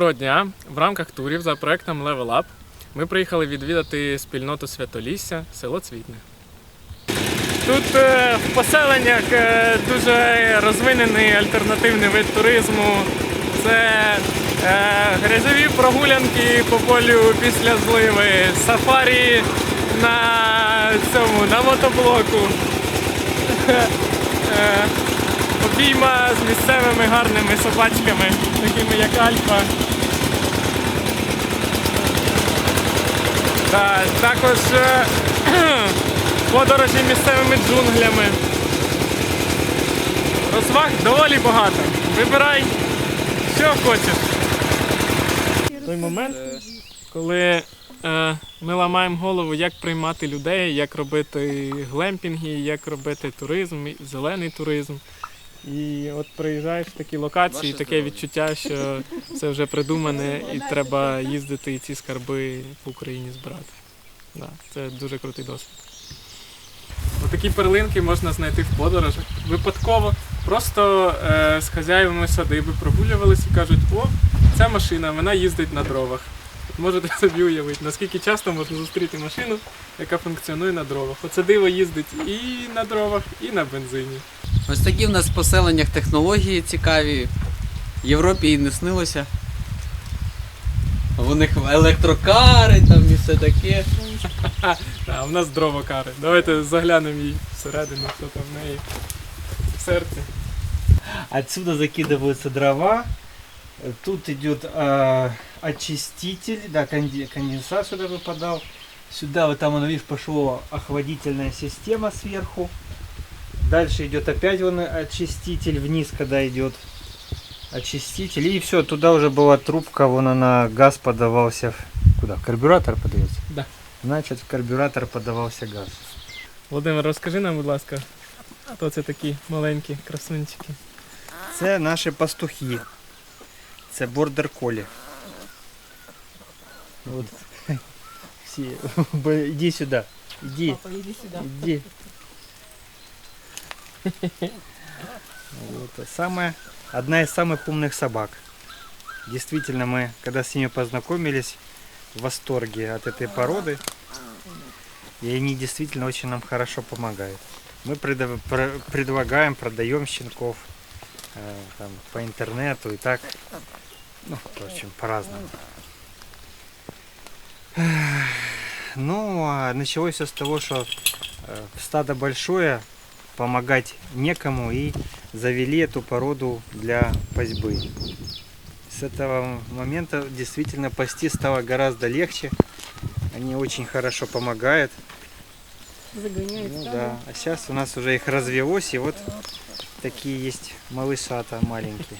Доброго дня! В рамках турів за проектом Level Up ми приїхали відвідати спільноту Святолісся, село Цвітне. Тут е, в поселеннях е, дуже розвинений альтернативний вид туризму. Це е, грязові прогулянки по полю після зливи, сафарі на цьому на мотоблоку. обійма з місцевими гарними собачками, такими як Альфа. Та, також е, подорожі місцевими джунглями. Розваг доволі багато. Вибирай, що хочеш. Той момент, коли е, ми ламаємо голову, як приймати людей, як робити глемпінги, як робити туризм, зелений туризм. І от приїжджаєш в такі локації, таке відчуття, що це вже придумане, і треба їздити і ці скарби по Україні збирати. Да, це дуже крутий досвід. Отакі перлинки можна знайти в подорожах. Випадково просто е, з хазяївами садиби прогулювалися і кажуть, о, ця машина, вона їздить на дровах. Можете собі уявити, наскільки часто можна зустріти машину, яка функціонує на дровах. Оце диво їздить і на дровах, і на бензині. Ось такі в нас в поселеннях технології цікаві. В Європі і не снилося. У них електрокари там і все таке. А в нас дровокари. Давайте заглянемо їй всередину, що там в неї в серці. Отсюда закидываются дрова. Э, Тут идет э, очиститель, да, конди- конденсат сюда выпадал. Сюда вот там, оно, видишь, пошло охладительная система сверху. Дальше идет опять вон очиститель вниз, когда идет очиститель. И все, туда уже была трубка, вон она, газ подавался. в- Куда? В карбюратор подается? Да. Значит, в карбюратор подавался газ. Володимир, розкажи нам, будь ласка, хто це такі маленькі красунчики? Це наші пастухи. Це бордер колі. От. Всі. Бо- Іди сюди. Іди. Иди. Вот. Самая, одна из самых умных собак. Действительно, мы, когда с ними познакомились, в восторге от этой породы. И они действительно очень нам хорошо помогают. Мы предо- про- предлагаем, продаем щенков э, там, по интернету и так. ну, общем, по-разному. Ну, а началось все с того, что э, стадо большое, помогать некому и завели эту породу для пастьбы. С этого момента действительно пасти стало гораздо легче. Они очень хорошо помогают. Загоняет Ну да. А сейчас у нас уже их развелось, и вот такие есть малышата маленькие.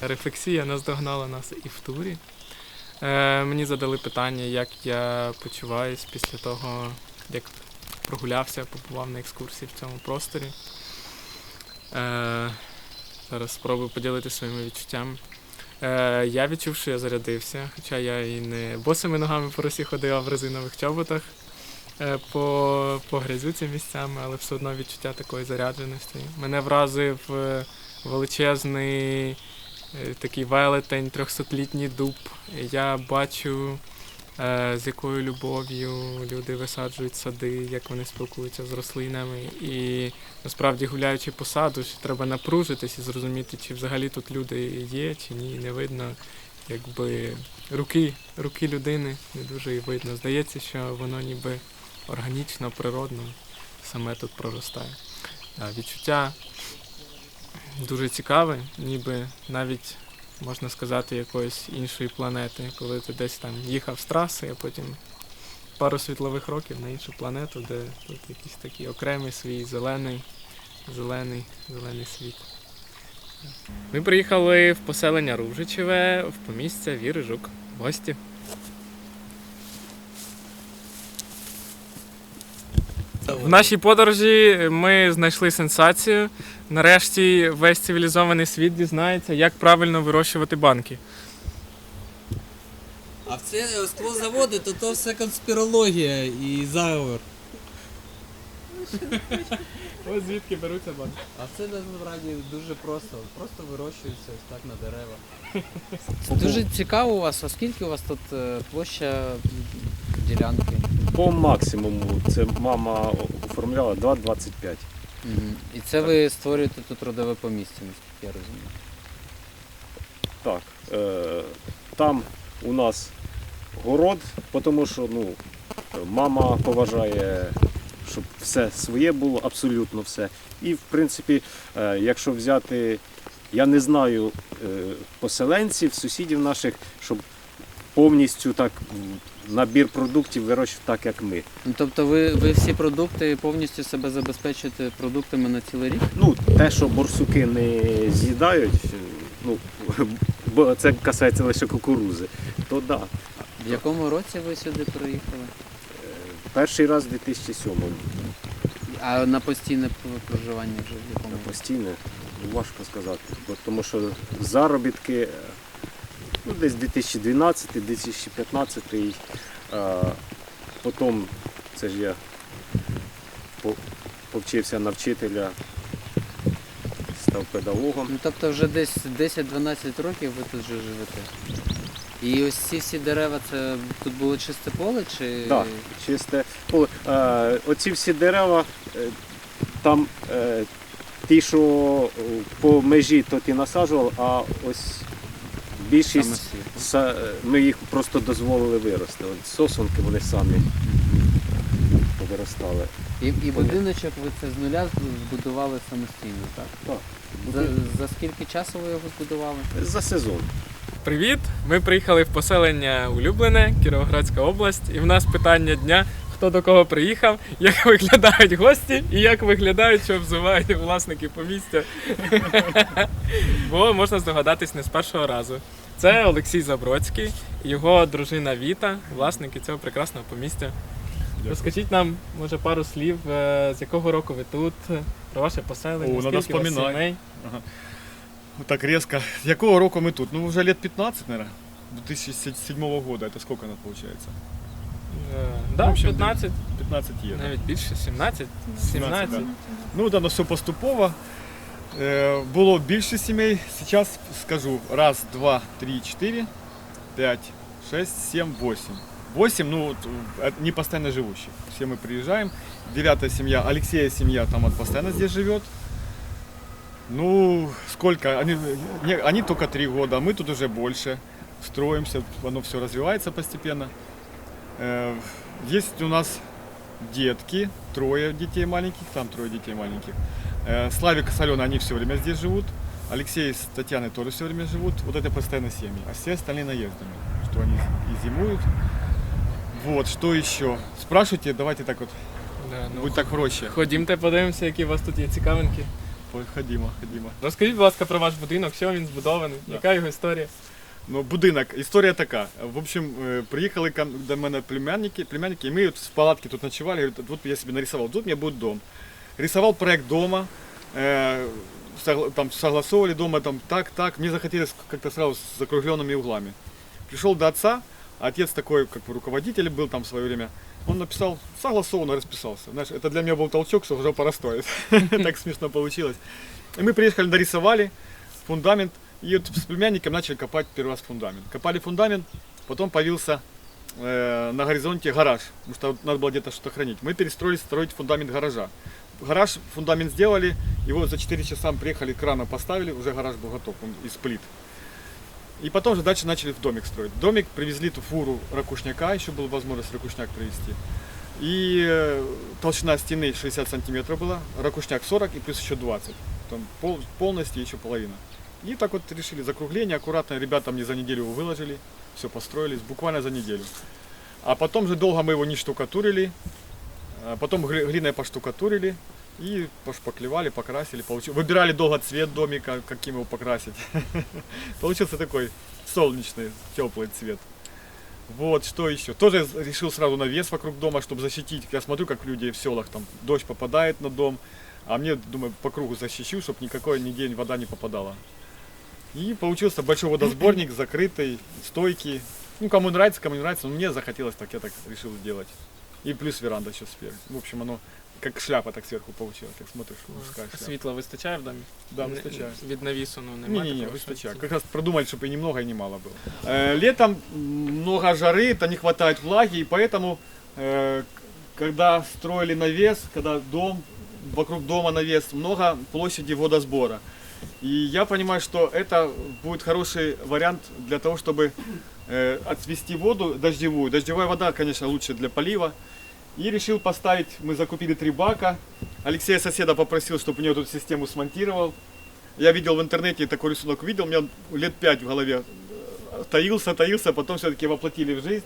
Рефлексія наздогнала нас і в турі. Е, мені задали питання, як я почуваюсь після того, як прогулявся, побував на екскурсії в цьому просторі. Е, зараз спробую поділитися своїми відчуттями. Е, я відчув, що я зарядився, хоча я і не босими ногами по росі ходив, а в резинових чоботах е, по, по грязюці місцями, але все одно відчуття такої зарядженості. Мене вразив е, величезний такий велетень, трьохсотлітній дуб. Я бачу, е, з якою любов'ю люди висаджують сади, як вони спілкуються з рослинами. І насправді, гуляючи по саду, ще треба напружитись і зрозуміти, чи взагалі тут люди є, чи ні, не видно. Якби руки, руки людини не дуже і видно. Здається, що воно ніби органічно, природно саме тут проростає. Відчуття дуже цікаве, ніби навіть можна сказати якоїсь іншої планети, коли ти десь там їхав з траси, а потім пару світлових років на іншу планету, де тут якийсь такий окремий свій зелений, зелений, зелений світ. Ми приїхали в поселення Ружичеве в помістя Віри Жук. В гості. В нашій подорожі ми знайшли сенсацію. Нарешті весь цивілізований світ дізнається, як правильно вирощувати банки. А все склозаводи, то то все конспірологія і заговор. Ось звідки беруться банки. А це насправді дуже просто. Просто вирощується ось так на дерева. Це дуже цікаво у вас, а скільки у вас тут е, площа ділянки? По максимуму це мама оформляла 2,25. Мгм. І це ви створюєте тут родове помістя, наскільки я розумію. Так. Е, там у нас город, тому що ну, мама поважає, щоб все своє було, абсолютно все. І в принципі, е, якщо взяти, я не знаю е, поселенців, сусідів наших, щоб повністю так набір продуктів вирощував так, як ми. Ну, тобто ви, ви всі продукти повністю себе забезпечуєте продуктами на цілий рік? Ну, те, що борсуки не з'їдають, е, ну, бо це касається лише кукурузи, то да. В якому році ви сюди приїхали? Перший раз в 2007 А на постійне проживання вже в якому? постійно, ну, важко сказати. Бо, тому що заробітки е, ну, десь 2012-2015, е, потім це ж я по- повчився на вчителя, став педагогом. Ну тобто вже десь 10-12 років ви тут вже живете. І ось ці всі дерева, це тут було чисте поле чи. Так, чисте поле. Е, оці всі дерева, е, там е, ті, що е, по межі, то ті насаджував, а ось більшість са- е, ми їх просто дозволили вирости. От сосунки вони самі повиростали. І, і будиночок ви це з нуля збудували самостійно, так? Так. За, за скільки часу ви його збудували? За сезон. Привіт! Ми приїхали в поселення Улюблене, Кіровоградська область, і в нас питання дня. Хто до кого приїхав, як виглядають гості і як виглядають, що взивають власники помістя. Бо можна здогадатись не з першого разу. Це Олексій Забродський, його дружина Віта, власники цього прекрасного помістя. Розкажіть нам, може, пару слів, е, з якого року ви тут, про ваше поселення, О, надо скільки у вас вспоминать. сімей? Вот так резко. С какого року мы тут? Ну, уже лет 15, наверное. 2007 года. Это сколько нас получается? Е, Да, В общем, 15, 15 лет. навіть більше, 17, 17. да. Ну, да, все поступово. Е, було більше сімей. Сейчас скажу. Раз, два, три, четыре, пять, шесть, семь, восемь. Восемь, ну, вот, э, не постоянно живущих. Все мы приезжаем. Девятая семья, Алексея семья, там вот постоянно здесь живет. Ну, сколько? Они, не, они только три года, а мы тут уже больше. Строимся, оно все развивается постепенно. Э, Есть у нас детки, трое детей маленьких, там трое детей маленьких. Э, Славик с Аленой, они все время здесь живут. Алексей с Татьяной тоже все время живут. Вот это постоянно семьи. А все остальные наездами, что они и зимуют. Вот, что еще? Спрашивайте, давайте так вот, Да, ну, будет так проще. Ходімте, подивимося, які у вас тут є цікавинки. Ходимо, ходимо. Розкажіть, будь ласка, про ваш будинок, що він збудований, Да. яка його історія? Ну, будинок, історія така. В общем, е, приїхали ко- до мене племянники, племянники, і ми от в палатці тут ночували, говорят, вот я себе нарисовал, тут у меня будет дом. Рисовал проект дома, э, согла- там согласовывали дома, там так, так, мне захотелось как-то сразу с закругленными углами. Пришел до отца, отец такой, как бы руководитель был там в свое время, он написал, согласованно расписался. Знаешь, это для меня был толчок, что уже пора стоит. Так смешно получилось. И мы приехали, нарисовали фундамент, и вот с племянником начали копать первый раз фундамент. Копали фундамент, потом появился э, на горизонте гараж, потому что надо было где-то что-то хранить. Мы перестроились строить фундамент гаража. Гараж, фундамент сделали, его за 4 часа приехали, крана поставили, уже гараж был готов, он из плит. И потом же дальше начали в домик строить. Домик привезли ту фуру ракушняка, еще была возможность ракушняк привезти. И э, толщина стены 60 сантиметров была, ракушняк 40 и плюс еще 20. Там пол, полностью еще половина. И так вот решили закругление, аккуратно ребята мне за неделю его выложили, все построились, буквально за неделю. А потом же долго мы его не штукатурили, а потом гли- глиной поштукатурили и пошпаклевали, покрасили. Получил... Выбирали долго цвет домика, каким его покрасить. Получился такой солнечный, теплый цвет. Вот, что еще? Тоже решил сразу навес вокруг дома, чтобы защитить. Я смотрю, как люди в селах, там дождь попадает на дом, а мне, думаю, по кругу защищу, чтобы никакой ни день вода не попадала. И получился большой водосборник, закрытый, стойкий. Ну, кому нравится, кому не нравится, но мне захотелось так, я так решил сделать. И плюс веранда еще сверху. В общем, оно как шляпа так сверху получилась, так смотришь, мужская шляпа. Світла вистачає в домі? Да, Не- выстачает. Від навісу, ну, немає. Не-не-не, такого, що выстачает. ці- Как раз продумали, чтобы и немного, и немало было. Э, Летом много жары, то не хватает влаги, и поэтому, э, к- когда строили навес, когда дом, вокруг дома навес, много площади водосбора. И я понимаю, что это будет хороший вариант для того, чтобы э, отвести воду дождевую. Дождевая вода, конечно, лучше для полива. И решил поставить, мы закупили три бака. Алексея соседа попросил, чтобы у него тут систему смонтировал. Я видел в интернете такой рисунок, видел, у меня лет пять в голове э, таился, таился, потом все-таки воплотили в жизнь.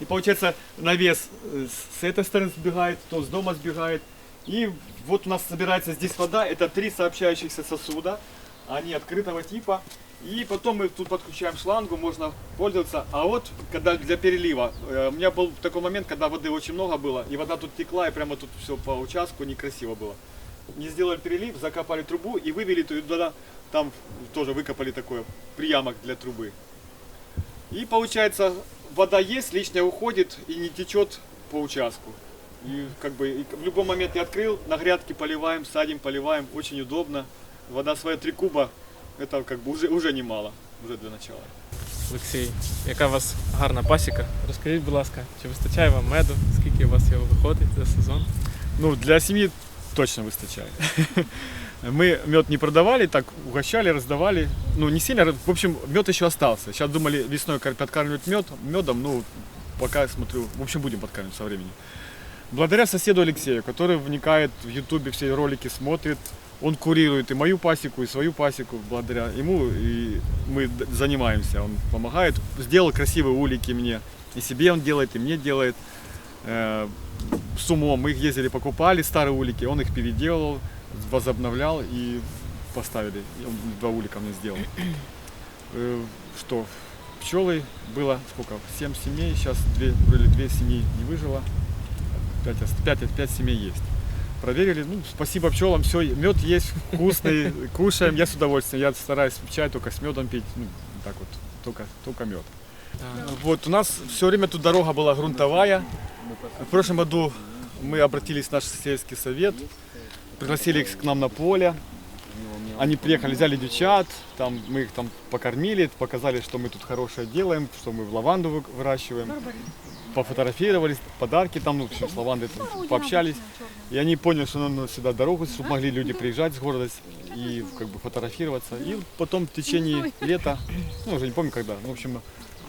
И получается навес э, с этой стороны сбегает, то с дома сбегает. И вот у нас собирается здесь вода, это три сообщающихся сосуда, они открытого типа. И потом мы тут подключаем шлангу, можно пользоваться. А вот, когда для перелива, э, у меня был такой момент, когда воды очень много было, и вода тут текла, и прямо тут все по участку некрасиво было. Не сделали перелив, закопали трубу и вывели туда, там тоже выкопали такой приямок для трубы. И получается, вода есть, лишняя уходит и не течет по участку. И как бы в любой момент я открыл, на грядке поливаем, садим, поливаем, очень удобно Вода своя 3 куба, это как бы уже, уже немало, уже для начала. Олексій, яка у вас гарна пасіка? Розкажіть, будь ласка, чи вистачає вам меду? Скільки у вас його виходить за сезон? Ну, для семьи точно выстачает. Мы мед не продавали, так угощали, раздавали. Ну, не сильно, в общем, мед еще остался. Сейчас думали весной кор- подкармливать мед, медом, ну, пока смотрю, в общем, будем подкармливать со временем. Благодаря соседу Алексею, который вникает в ютубе, все ролики смотрит, он курирует и мою пасеку, и свою пасеку, благодаря ему и мы занимаемся, он помогает. Сделал красивые улики мне, и себе он делает, и мне делает. Э, с умом. Мы их ездили, покупали старые улики, он их переделал, возобновлял и поставили. Он два улика мне сделал. Э, Что, пчелы было сколько? Семь семей, сейчас две, вроде две семьи не выжило. Пять, ост- пять, пять семей есть. Проверили, ну, спасибо пчелам, все, мед есть вкусный, кушаем, я с удовольствием. Я стараюсь чай только с медом пить, ну, так вот, только, только мед. Вот, у нас все время тут дорога была грунтовая. В прошлом году мы обратились в наш сельский совет, пригласили их к нам на поле. Они приехали, взяли девчат, там, мы их там покормили, показали, что мы тут хорошее делаем, что мы в лаванду вы- выращиваем. Пофотографировались, подарки там, ну, в общем, с лавандой там пообщались. И они поняли, что нам сюда дорогу, чтобы могли люди приезжать с города и как бы фотографироваться. И потом в течение лета, ну уже не помню когда, ну, в общем,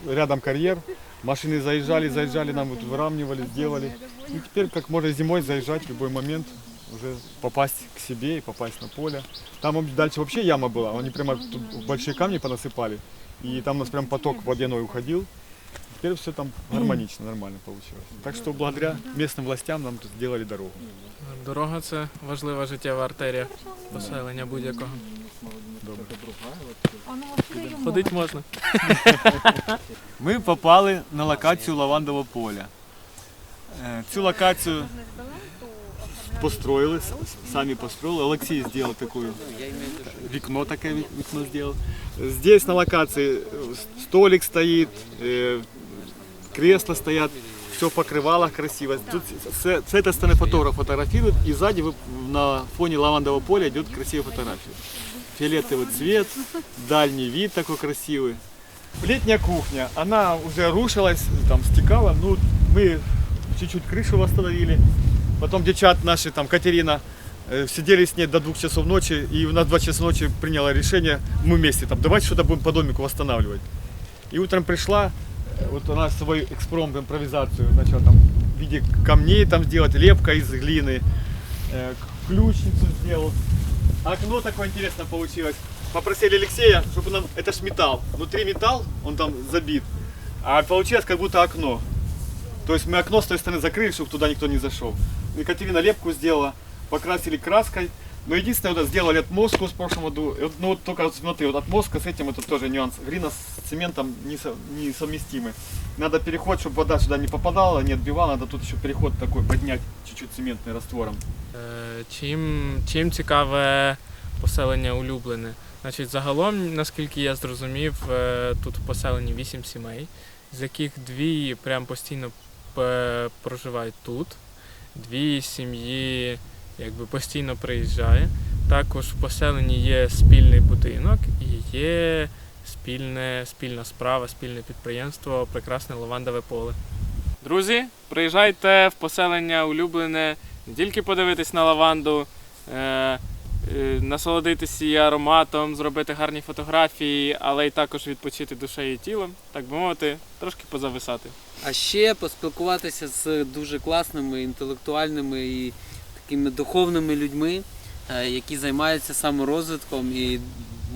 рядом карьер, машины заезжали, заезжали, нам вот выравнивали, сделали. И теперь как можно зимой заезжать в любой момент, уже попасть к себе и попасть на поле. Там дальше вообще яма была, они прямо тут большие камни понасыпали. И там у нас прям поток водяной уходил. Теперь все там гармонично, нормально получилось. Так что благодаря местным властям нам тут сделали дорогу. Дорога це важлива життєва артерія поселення будь-якого. Добре. Ходить можна. Ми попали на локацію лавандового поля. Е, Цю локацію построили, с- самі построили. Олексій зробив таку вікно, таке ві- вікно зробив. Здесь на локації е, столик стоїть, е, кресла стоят, все покрывало красиво. Тут с, с этой стороны фотограф фотографирует, и сзади вы- на фоне лавандового поля идет красивая фотография. Фиолетовый цвет, дальний вид такой красивый. Летняя кухня, она уже рушилась, там стекала, ну мы чуть-чуть крышу восстановили. Потом девчат наши, там Катерина, э, сидели с ней до двух часов ночи, и у нас два часа ночи приняла решение, мы вместе там, давайте что-то будем по домику восстанавливать. И утром пришла, э, вот она свой экспромт, импровизацию начала там в виде камней там сделать, лепка из глины, э, ключницу сделал. Окно такое интересное получилось. Попросили Алексея, чтобы нам, это ж металл, внутри металл, он там забит, а получилось как будто окно. То есть мы окно с той стороны закрыли, чтобы туда никто не зашел. Екатерина лепку сделала, покрасили краской. Но единственное, вот сделали отмостку с прошлом году. И вот, ну вот только вот смотри, вот отмостка с этим это тоже нюанс. Глина с цементом несо- несовместимы. Надо переход, чтобы вода сюда не попадала, не отбивала. Надо тут еще переход такой поднять чуть-чуть цементный раствором. Е, Чим, чим цікаве поселення улюблене? Значить, загалом, наскільки я зрозумів, е, тут в поселенні 8 сімей, з яких дві прям постійно е, проживають тут. Дві сім'ї якби постійно приїжджає. Також в поселенні є спільний будинок і є спільне, спільна справа, спільне підприємство Прекрасне лавандове поле. Друзі, приїжджайте в поселення улюблене не тільки подивитись на лаванду, е, насолодитися її ароматом, зробити гарні фотографії, але й також відпочити душею і тілом, так би мовити, трошки позависати. А ще поспілкуватися з дуже класними інтелектуальними і такими духовними людьми, е, які займаються саморозвитком і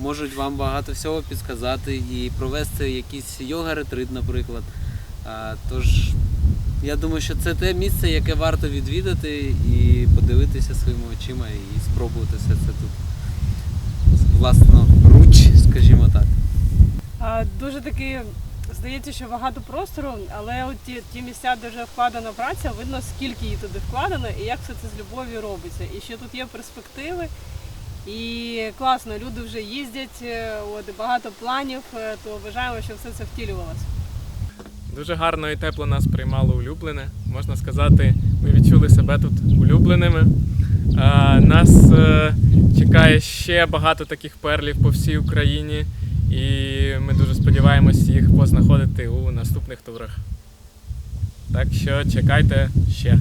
можуть вам багато всього підсказати і провести якийсь йога-ретрит, наприклад. А, Тож я думаю, що це те місце, яке варто відвідати і подивитися своїми очима і спробувати все це тут власноруч, скажімо так. Дуже таки здається, що багато простору, але от ті, ті місця, де вже вкладена праця, видно, скільки її туди вкладено і як все це з любов'ю робиться. І що тут є перспективи. І класно, люди вже їздять, е, от, багато планів, е, то вважаємо, що все це втілювалося. Дуже гарно і тепло нас приймало улюблене. Можна сказати, ми відчули себе тут улюбленими. Нас е, чекає ще багато таких перлів по всій Україні, і ми дуже сподіваємось їх познаходити у наступних турах. Так що чекайте ще.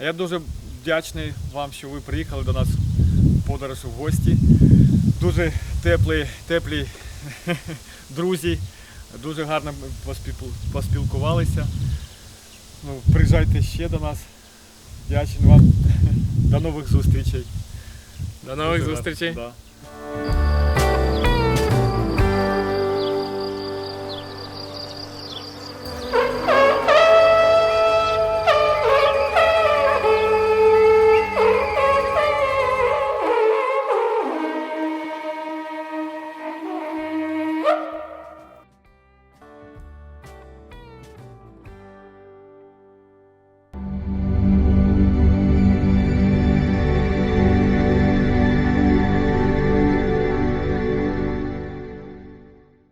А я дуже вдячний вам, що ви приїхали до нас в подорож в гості. Дуже теплі, теплі друзі. Дуже гарно поспіл- поспілкувалися. Ну, приїжджайте ще до нас. Вдячний вам. До нових зустрічей. До нових Дуже зустрічей. Да.